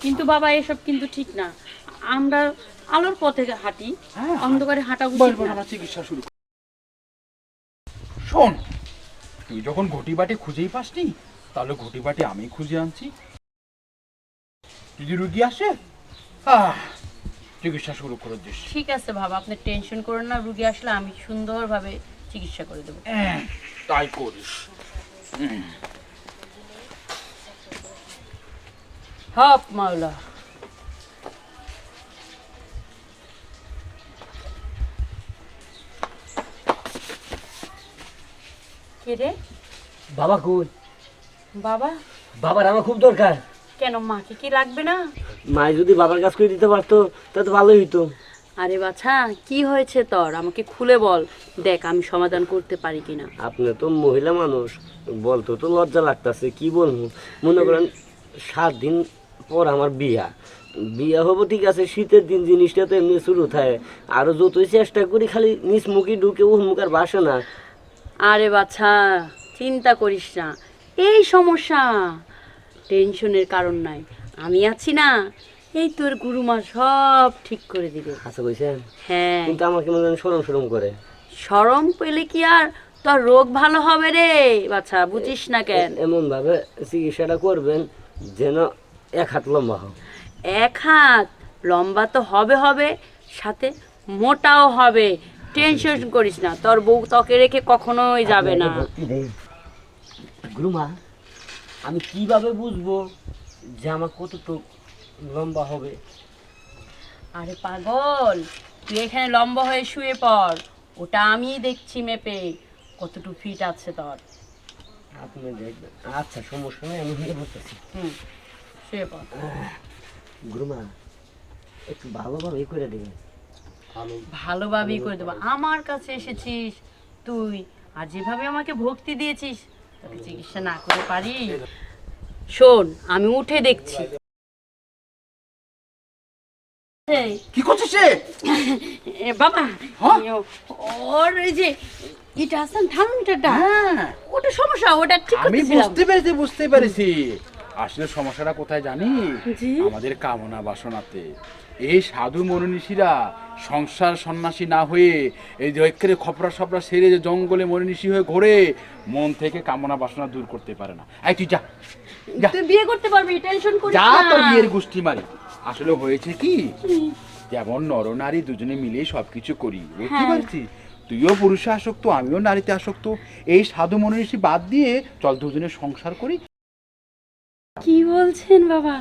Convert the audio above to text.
কিন্তু বাবা এসব কিন্তু ঠিক না। আমরা আলোর পথে হাঁটি হ্যাঁ। অন্ধকারে হাঁটা উচিত না। চিকিৎসা শুরু শোন তুই যখন ঘটি বাটি খুঁজেই পাসনি তাহলে ঘটি বাটি আমি খুঁজে আনছি। যদি রুগী আসে আহ, চিকিৎসা শুরু করে দিস। ঠিক আছে বাবা আপনি টেনশন করেন না রুগী আসলে আমি সুন্দরভাবে চিকিৎসা করে দেবো। হ্যাঁ, তাই করিস। হপ মাওলা কে রে? বাবা কই? বাবা? বাবার আমার খুব দরকার। কেন মাকে কি লাগবে না? মায় যদি বাবার কাজ করে দিতে পারতো তা তো ভালোই হইতো। আরে বাছা কি হয়েছে তোর? আমাকে খুলে বল। দেখ আমি সমাধান করতে পারি কিনা। আপনি তো মহিলা মানুষ বলতো তো লজ্জা লাগতাছে কি বলব? মনে করেন সাত দিন পর আমার বিয়া। বিয়া হব ঠিক আছে শীতের দিন জিনিসটা তো এমনি শুরু থাকে। আরও যতই চেষ্টা করি খালি নিজ মুখে ঢুকে ও মুখ আর বাসে না। আরে বাছা চিন্তা করিস না। এই সমস্যা টেনশনের কারণ নাই। আমি আছি না। এই তোর গুরুমা সব ঠিক করে দিবে। আচ্ছা কইছেন হ্যাঁ। কিন্তু আমাকে মনে সরম সরম করে। সরম পেলে কি আর তোর রোগ ভালো হবে রে? বাছা বুঝিস না কেন? এমন ভাবে চিকিৎসাটা করবেন যেন এক হাত লম্বা হোক। এক হাত লম্বা তো হবে হবে সাথে মোটাও হবে। টেনশন করিস না তোর বউ তোকে রেখে কখনোই যাবে না। গুরুমা আমি কীভাবে বুঝব যে আমার কতটুকু লম্বা হবে? আরে পাগল তুই এখানে লম্বা হয়ে শুয়ে পড়। ওটা আমি দেখছি মেপে কতটুকু ফিট আছে তোর। আপনি দেখবেন। আচ্ছা সমস্যা নেই আমি নিয়ে বলতেছি। হুম। শুয়ে পড়। গুরুমা একটু ভালোভাবে করে দেবেন ভালোভাবেই করে দেবো। আমার কাছে এসেছিস তুই আর যেভাবে আমাকে ভক্তি দিয়েছিস তোকে চিকিৎসা না করে পারি। শোন আমি উঠে দেখছি। কি করছিস সে বাবা হ্যাঁ? ওর এই যে এটা আসান থার্মোমিটারটা হ্যাঁ। ওটা সমস্যা ওটা ঠিক আমি বুঝতে পেরেছি বুঝতে পেরেছি। আসলে সমস্যাটা কোথায় জানি? আমাদের কামনা বাসনাতে। এই সাধু মনীষীরা সংসার সন্ন্যাসী না হয়ে এই যে একেবারে খপরা সপরা সেরে যে জঙ্গলে মনীষী হয়ে ঘোরে মন থেকে কামনা বাসনা দূর করতে পারে না। এই তুই যা তুই বিয়ে করতে পারবি টেনশন করিস যা তোর বিয়ের গোষ্ঠী মারি। আসলে হয়েছে কি? যেমন নরনারী দুজনে মিলে সবকিছু করি বুঝতে হ্যাঁ। পারছিস তুইও পুরুষে আসক্ত আমিও নারীতে আসক্ত। এই সাধু মনীষী বাদ দিয়ে চল দুজনে সংসার করি কি বলছেন বাবা?